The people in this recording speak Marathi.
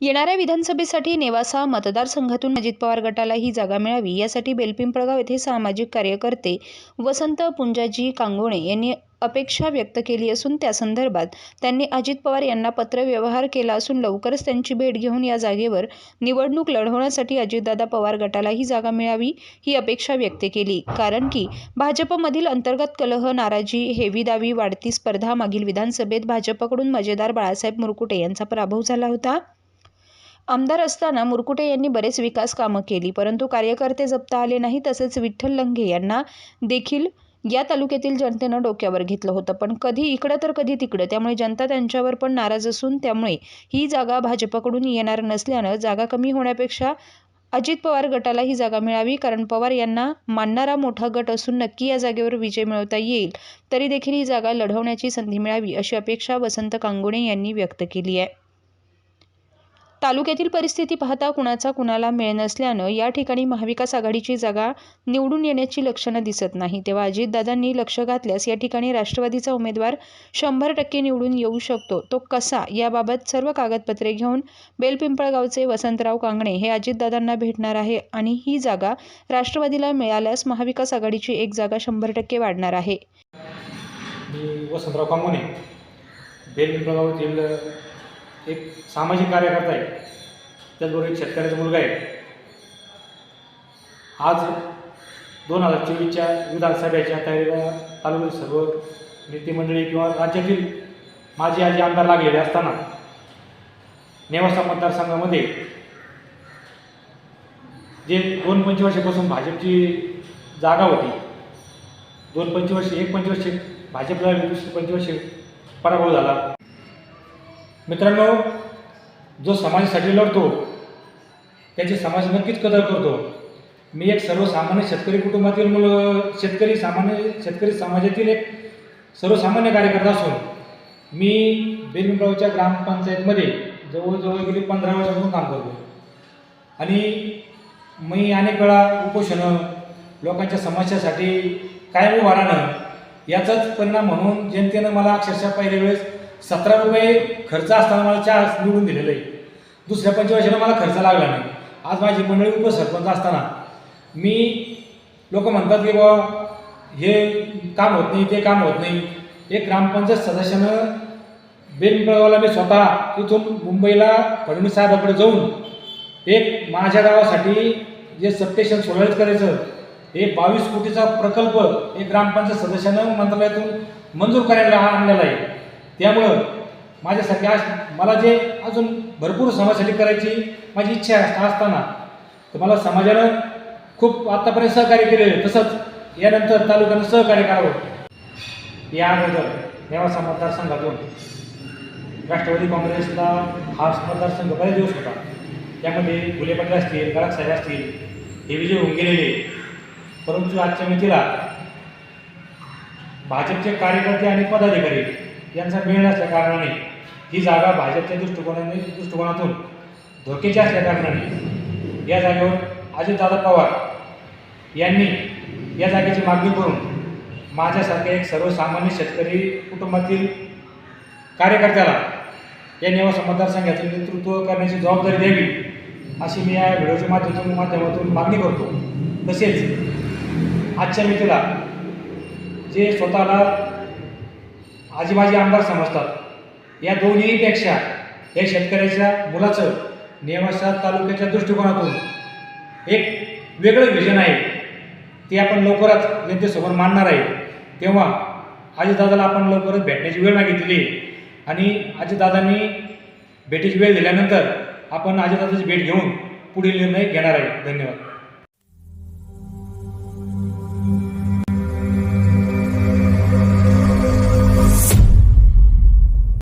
येणाऱ्या विधानसभेसाठी नेवासा मतदारसंघातून अजित पवार गटाला ही जागा मिळावी यासाठी बेलपिंपळगाव येथे सामाजिक कार्यकर्ते वसंत पुंजाजी कांगोणे यांनी अपेक्षा व्यक्त केली असून त्या संदर्भात त्यांनी अजित पवार यांना पत्रव्यवहार केला असून लवकरच त्यांची भेट घेऊन या जागेवर निवडणूक लढवण्यासाठी अजितदादा पवार गटाला ही जागा मिळावी ही अपेक्षा व्यक्त केली. कारण की भाजपमधील अंतर्गत कलह नाराजी हेवीदावी वाढती स्पर्धा मागील विधानसभेत भाजपकडून मजेदार बाळासाहेब मुरकुटे यांचा पराभव झाला होता. आमदार असताना मुरकुटे यांनी बरेच विकास कामं केली परंतु कार्यकर्ते जपता आले नाही तसेच विठ्ठल लंघे यांना देखील या तालुक्यातील जनतेनं डोक्यावर घेतलं होतं. पण कधी इकडं तर कधी तिकडं. त्यामुळे जनता त्यांच्यावर पण नाराज असून त्यामुळे ही जागा भाजपकडून येणार नसल्यानं जागा कमी होण्यापेक्षा अजित पवार गटाला ही जागा मिळावी कारण पवार यांना मानणारा मोठा गट असून नक्की या जागेवर विजय मिळवता येईल तरी देखील ही जागा लढवण्याची संधी मिळावी अशी अपेक्षा वसंत कांगोणे यांनी व्यक्त केली आहे. तालुक्यातील परिस्थिती पाहता कुणाचा कुणाला मिळ नसल्यानं या ठिकाणी महाविकास आघाडीची जागा निवडून येण्याची लक्षणं दिसत नाही. तेव्हा अजितदादांनी लक्ष घातल्यास या ठिकाणी राष्ट्रवादीचा उमेदवार शंभर टक्के निवडून येऊ शकतो. तो कसा? याबाबत सर्व कागदपत्रे घेऊन बेलपिंपळगावचे वसंतराव कांगणे हे अजितदादांना भेटणार आहे आणि ही जागा राष्ट्रवादीला मिळाल्यास महाविकास आघाडीची एक जागा शंभर टक्के वाढणार आहे. वसंतराव कांगणे बेलपिंपळगाव जिल्हा एक सामाजिक कार्यकर्ता आहे. त्याचबरोबर एक शेतकऱ्याचा मुलगा आहे. आज दोन हजार चोवीसच्या विधानसभेच्या तयारीला तालुक्यातील सर्व नेते मंडळी किंवा राज्यातील माझे आजी आमदार लागलेले असताना नेवासा मतदारसंघामध्ये जे दोन पंचवर्षापासून भाजपची जागा होती दोन पंचवर्ष एक पंचवर्ष भाजपला दुसरी पंचवर्ष पराभव झाला. मित्रांनो जो समाजासाठी लढतो त्याची समाज नक्कीच कदर करतो. मी एक सर्वसामान्य शेतकरी कुटुंबातील मुलं शेतकरी सामान्य शेतकरी समाजातील एक सर्वसामान्य कार्यकर्ता असून मी बेलगावच्या ग्रामपंचायतमध्ये जवळजवळ गेली पंधरा वर्षापासून काम करतो. आणि मी अनेक वेळा उपोषणं लोकांच्या समस्यासाठी कायम उभा याचाच परिणाम म्हणून जनतेनं मला अक्षरशः पहिल्या वेळेस सतरा रुपये खर्च असताना मला चहा निवडून दिलेलं. आहे दुसऱ्या पंचवर्षाला मला खर्च लागला नाही. आज माझी मंडळी उपसरपंच असताना मी लोक म्हणतात की बाबा हे काम होत नाही ते काम होत नाही. एक ग्रामपंचायत सदस्यानं बेनपळगावला मी स्वतः इथून मुंबईला फडणवीस साहेबाकडे जाऊन एक माझ्या गावासाठी जे सबस्टेशन सुरळीत करायचं हे बावीस कोटीचा प्रकल्प एक ग्रामपंचायत सदस्यानं मंत्रालयातून मंजूर करायला आणलेला आहे. त्यामुळं माझ्यासाठी आज मला जे अजून भरपूर समाजासाठी करायची माझी इच्छा असताना तर मला समाजानं खूप आत्तापर्यंत सहकार्य केलेलं तसंच यानंतर तालुक्यानं सहकार्य करावं. या अगोदर नेवासा मतदारसंघातून राष्ट्रवादी काँग्रेसला हा मतदारसंघ बरेच दिवस होता. त्यामध्ये फुले पाटील असतील गडाख साहेब असतील हे विजय होऊन गेलेले. परंतु आजच्या मितीला भाजपचे कार्यकर्ते आणि पदाधिकारी यांचा मेळ असल्या कारणाने ही जागा भाजपच्या दृष्टिकोनाने दृष्टिकोनातून धोक्याची असल्या कारणाने या जागेवर अजितदादा पवार यांनी या जागेची मागणी करून माझ्यासारख्या एक सर्वसामान्य शेतकरी कुटुंबातील कार्यकर्त्याला या निवास मतदारसंघाचं नेतृत्व करण्याची जबाबदारी द्यावी अशी मी या व्हिडिओच्या माध्यमातून माध्यमातून मागणी करतो. तसेच आजच्या मितीला जे स्वतःला आजीबाजी आमदार समजतात. या दोन्हीपेक्षा या शेतकऱ्याच्या मुलाचं नेवासा तालुक्याच्या दृष्टिकोनातून एक वेगळं विजन आहे. ते आपण लवकरच जनतेसमोर मांडणार आहे. तेव्हा आजीदादाला आपण लवकरच भेटण्याची वेळ मागितली आहे. आणि आजीदादांनी भेटीची वेळ दिल्यानंतर आपण आजीदादाची भेट घेऊन पुढील निर्णय घेणार आहे. धन्यवाद.